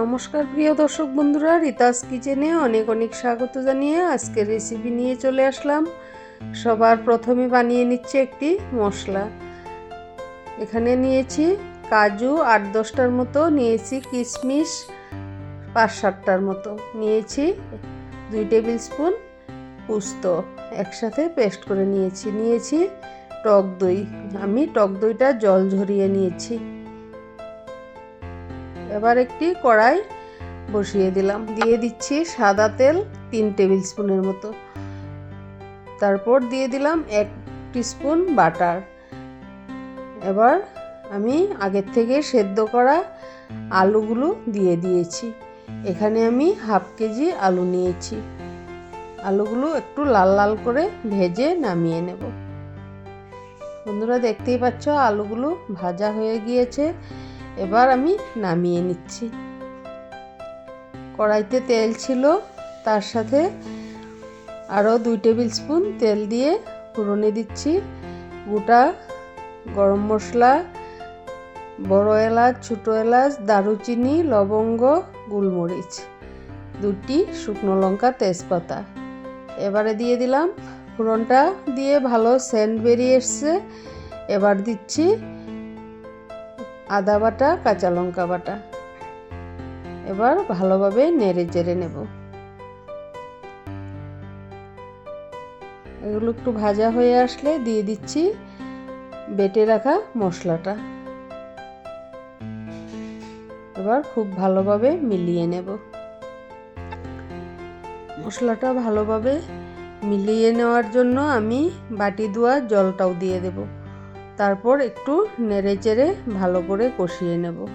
নমস্কার, প্রিয় দর্শক বন্ধুরা, রিতাস কিচেনে অনেক অনেক স্বাগত জানিয়ে আজকের রেসিপি নিয়ে চলে আসলাম। সবার প্রথমে বানিয়ে নিচ্ছে একটি মশলা। এখানে নিয়েছি কাজু আট দশটার মতো, নিয়েছি কিশমিশ পাঁচ সাতটার মতো, নিয়েছি দুই টেবিল স্পুন পুস্ত একসাথে পেস্ট করে নিয়েছি। নিয়েছি টক দই। আমি টক দইটা জল ঝরিয়ে নিয়েছি। এবার একটি কড়াই বসিয়ে দিলাম। দিয়ে দিচ্ছি সাদা তেল তিন টেবিল স্পুনের মতো। তারপর দিয়ে দিলাম এক স্পুন বাটার। এবার আমি আগের থেকে সেদ্ধ করা আলুগুলো দিয়ে দিয়েছি। এখানে আমি হাফ কেজি আলু নিয়েছি। আলুগুলো একটু লাল লাল করে ভেজে নামিয়ে নেব। বন্ধুরা, দেখতেই পাচ্ছ আলুগুলো ভাজা হয়ে গিয়েছে। এবার আমি নামিয়ে নিচ্ছি। কড়াইতে তেল ছিল, তার সাথে আরও দুই টেবিল স্পুন তেল দিয়ে ফুরনে দিচ্ছি। গোটা গরম মশলা, বড় এলাচ, ছোটো এলাচ, দারুচিনি, লবঙ্গ, গোলমরিচ, দুটি শুকনো লঙ্কা, তেজপাতা। এবারে দিয়ে দিলাম ফোড়নটা দিয়ে ভালো সেন্ট বেরিয়ে এসছে। এবার দিচ্ছি আদা বাটা, কাঁচা লঙ্কা বাটা। এবার ভালোভাবে নেড়ে চেড়ে নেব। এগুলো একটু ভাজা হয়ে আসলে দিয়ে দিচ্ছি বেটে রাখা মশলাটা। এবার খুব ভালোভাবে মিলিয়ে নেব। মশলাটা ভালোভাবে মিলিয়ে নেওয়ার জন্য আমি বাটি ধোয়া জলটাও দিয়ে দেব। তারপর একটু নেড়ে চেড়ে ভালো করে কষিয়ে নেব।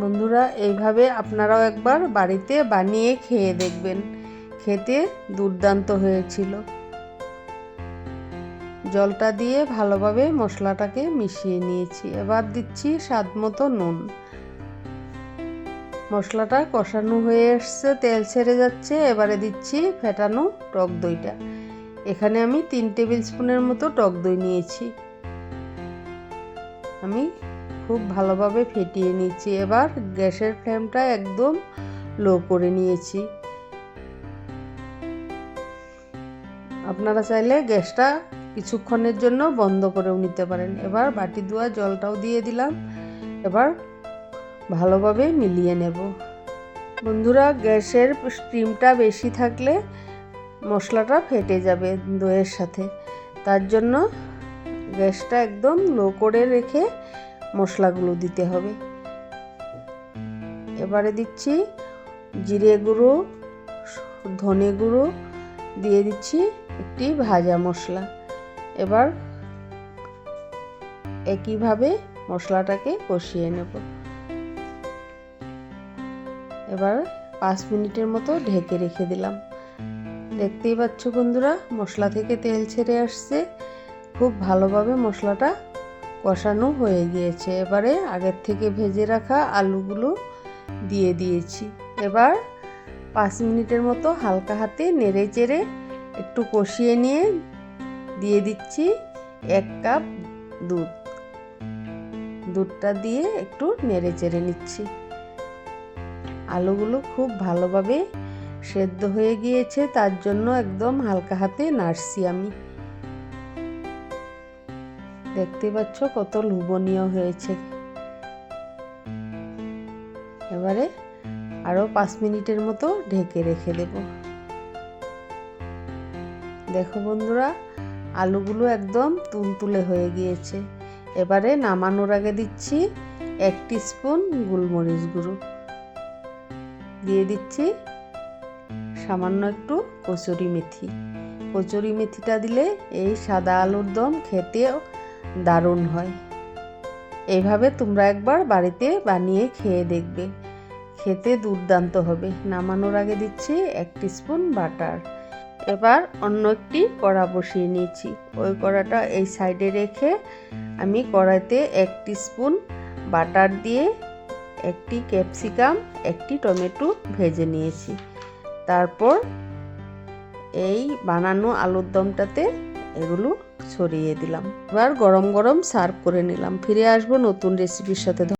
বন্ধুরা, এইভাবে আপনারাও একবার বাড়িতে বানিয়ে খেয়ে দেখবেন। খেতে দুর্দান্ত হয়েছিল। জলটা দিয়ে ভালোভাবে মশলাটাকে মিশিয়ে নিয়েছি। এবার দিচ্ছি স্বাদ মতো নুন। মশলাটা কষানো হয়ে এসছে, তেল ছেড়ে যাচ্ছে। এবারে দিচ্ছি ফেটানো টক দইটা। এখানে আমি তিন টেবিল স্পুনের মতো টক দই নিয়েছি। আমি খুব ভালোভাবে ফেটিয়ে নিয়েছি। এবার গ্যাসের ফ্লেমটা একদম লো করে নিয়েছি। আপনারা চাইলে গ্যাসটা কিছুক্ষণের জন্য বন্ধ করেও নিতে পারেন। এবার বাটি ধোয়া জলটাও দিয়ে দিলাম। এবার ভালোভাবে মিলিয়ে নেব। বন্ধুরা, গ্যাসের স্টিমটা বেশি থাকলে মশলাটা ফেটে যাবে দইয়ের সাথে। তার জন্য গ্যাসটা একদম লো করে রেখে মশলাগুলো দিতে হবে। এবারে দিচ্ছি জিরে গুঁড়ো, ধনে গুঁড়ো, দিয়ে দিচ্ছি একটি ভাজা মশলা। এবার একইভাবে মশলাটাকে কষিয়ে নেব। এবার পাঁচ মিনিটের মতো ঢেকে রেখে দিলাম। দেখতেই পাচ্ছ বন্ধুরা, মশলা থেকে তেল ছেড়ে আসছে। খুব ভালোভাবে মশলাটা কষানো হয়ে গিয়েছে। এবারে আগের থেকে ভেজে রাখা আলুগুলো দিয়ে দিয়েছি। এবার পাঁচ মিনিটের মতো হালকা হাতে নেড়ে চেড়ে একটু কষিয়ে নিয়ে দিয়ে দিচ্ছি এক কাপ দুধ। দুধটা দিয়ে একটু নেড়ে চেড়ে নিচ্ছি। আলুগুলো খুব ভালোভাবে সেদ্ধ হয়ে গিয়েছে, তার জন্য একদম হালকা হাতে নাড়ছি আমি। দেখতে পাচ্ছ কত লোভনীয় হয়েছে। এবারে আরও পাঁচ মিনিটের মতো ঢেকে রেখে দেব। দেখো বন্ধুরা, আলুগুলো একদম তুলতুলে হয়ে গিয়েছে। এবারে নামানোর আগে দিচ্ছি এক স্পুন গোলমরিচ গুঁড়ো। দিয়ে দিচ্ছি সামান্য একটু কচুরি মেথি। কচুরি মেথিটা দিলে এই সাদা আলুর দম খেতেও দারুণ হয়। এইভাবে তোমরা একবার বাড়িতে বানিয়ে খেয়ে দেখবে। খেতে দুর্দান্ত হবে। নামানোর আগে দিচ্ছি এক স্পুন বাটার। এবার অন্য একটি কড়া বসিয়ে নিয়েছি। ওই কড়াটা এই সাইডে রেখে আমি কড়াইতে এক স্পুন বাটার দিয়ে একটি ক্যাপসিকাম, একটি টমেটো ভেজে নিয়েছি। তারপর এই বানানো আলুর দমটাতে এগুলো ছড়িয়ে দিলাম। এবার গরম গরম সার্ভ করে নিলাম। ফিরে আসব নতুন রেসিপির সাথে।